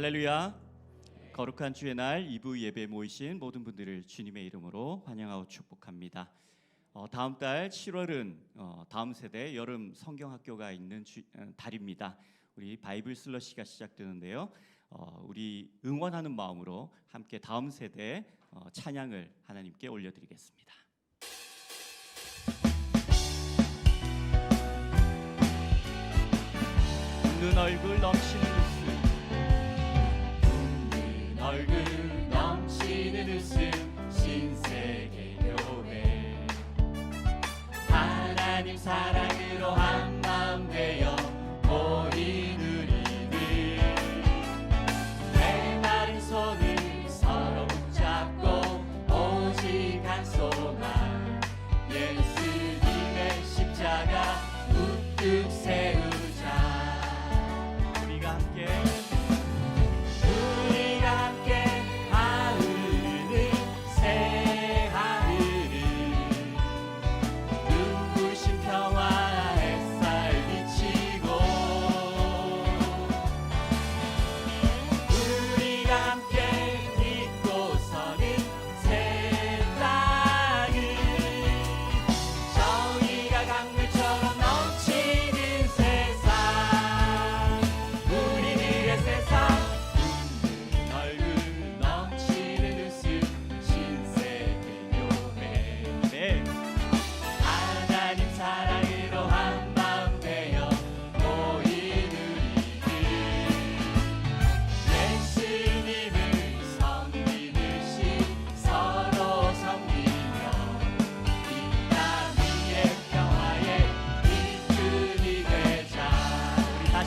할렐루야. 거룩한 주의 날 2부 예배 모이신 모든 분들을 주님의 이름으로 환영하고 축복합니다. 어, 다음 달 7월은 어, 다음 세대 여름 성경학교가 있는 주, 어, 달입니다. 우리 바이블 슬러시가 시작되는데요. 어, 우리 응원하는 마음으로 함께 다음 세대 어, 찬양을 하나님께 올려드리겠습니다. 웃는 얼굴 넘치는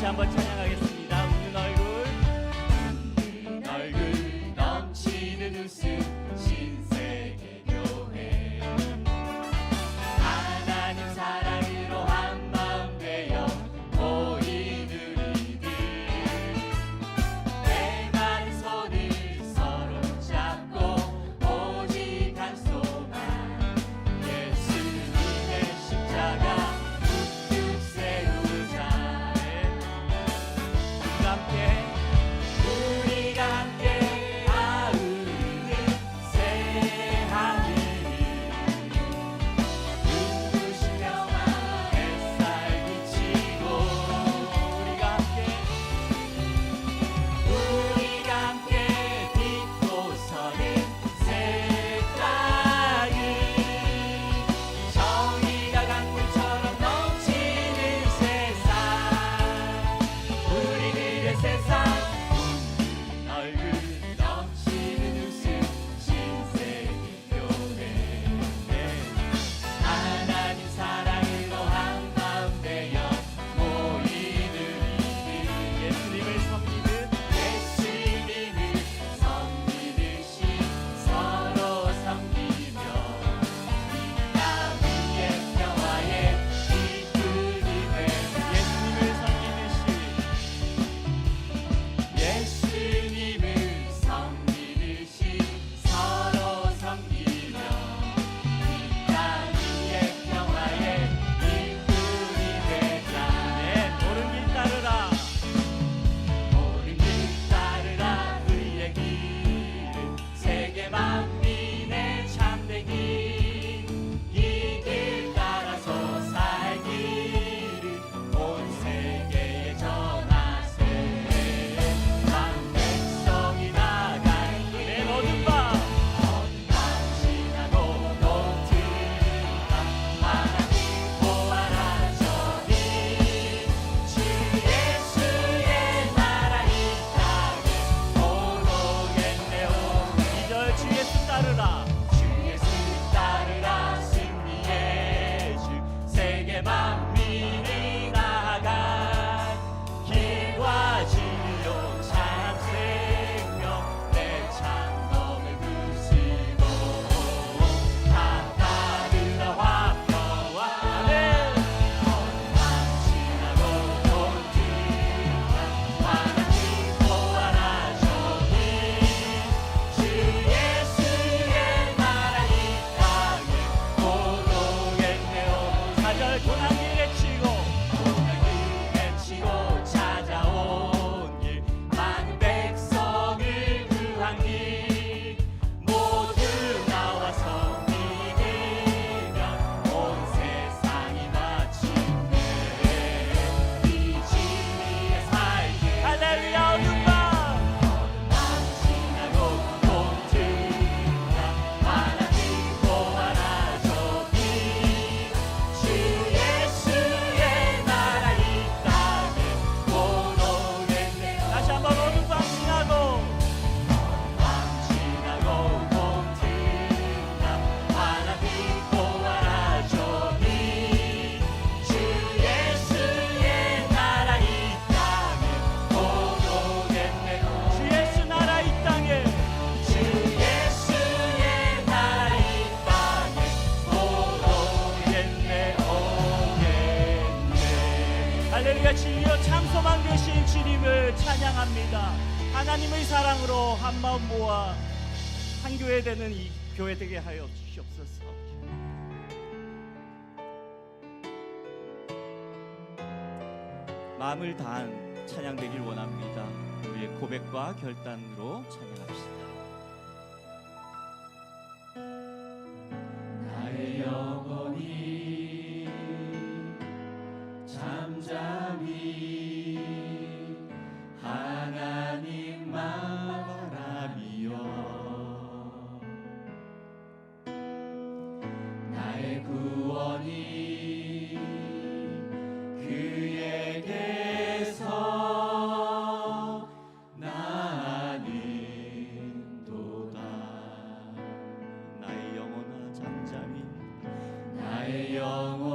shamba 하나님의 사랑으로 한 마음 모아 한 교회 되는 이 교회 되게 하여 주시옵소서. 마음을 다한 찬양 되길 원합니다. 우리의 고백과 결단으로 찬양. 个我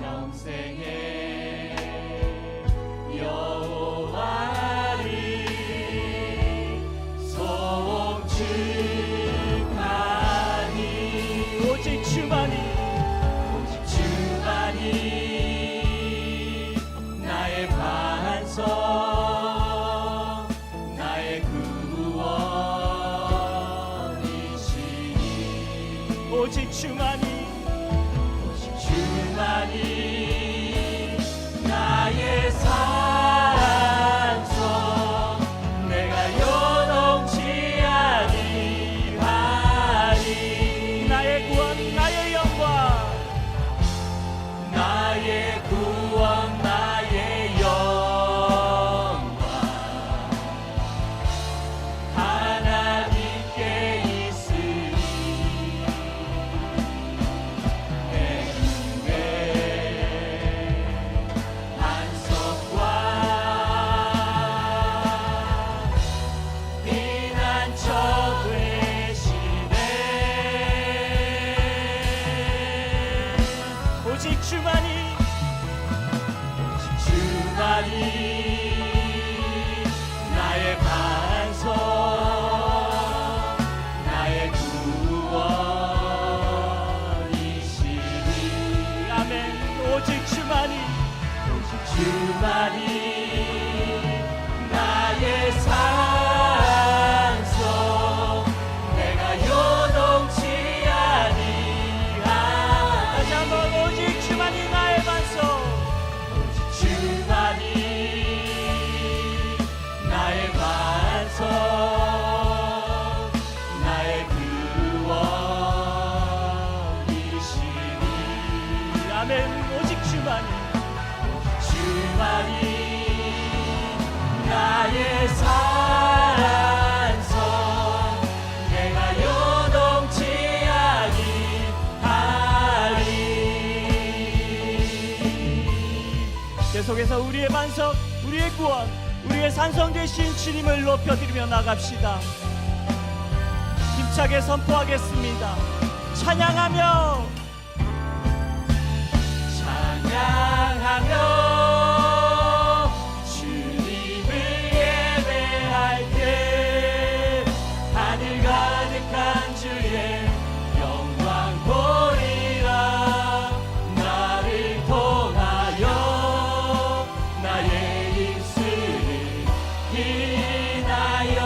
non se 나는 오직 주만이 주만이 나의 산성 내가 요동치 아니하리. 계속해서 우리의 반석 우리의 구원 우리의 산성 되신 주님을 높여드리며 나갑시다. 힘차게 선포하겠습니다. 찬양하며 주님을 예배할 때 하늘 가득한 주의 영광 보리라. 나를 통하여 나의 입술을 인하여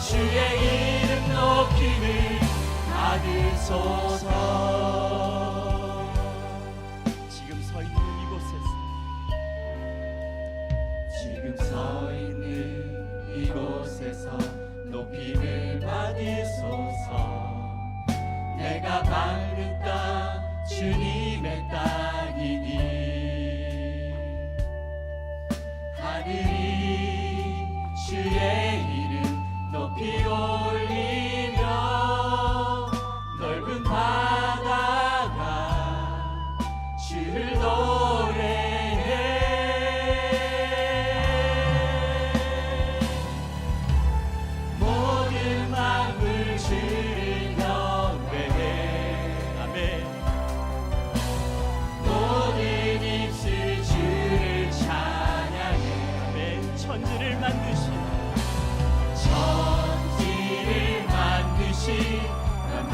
주의 이름 높임을 받으소서. 높임을 받으소서. 내가 바른 땅 주님의 땅이니.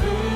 Ooh.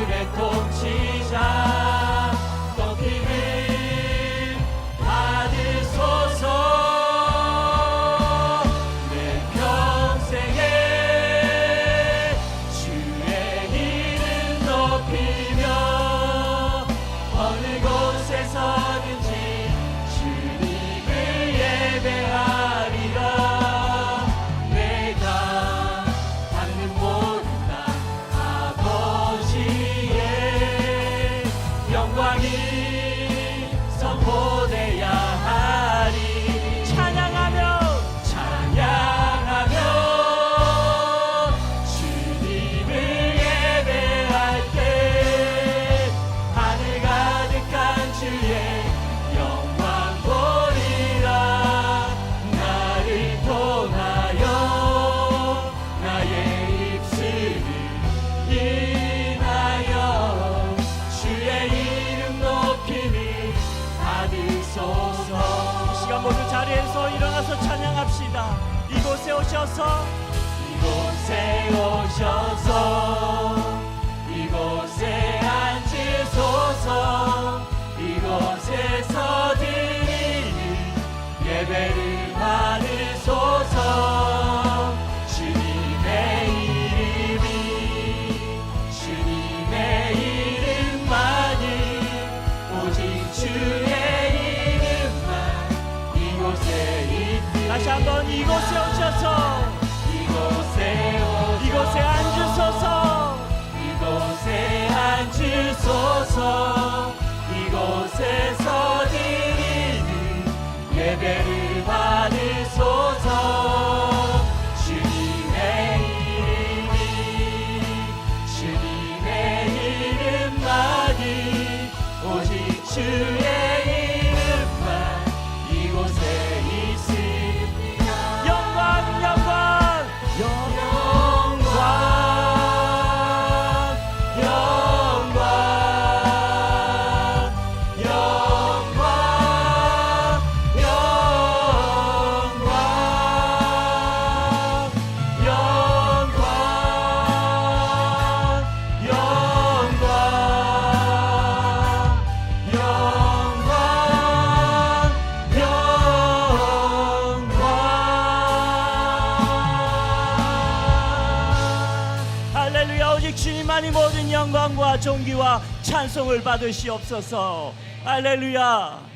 찬송을 받으시옵소서. 할렐루야.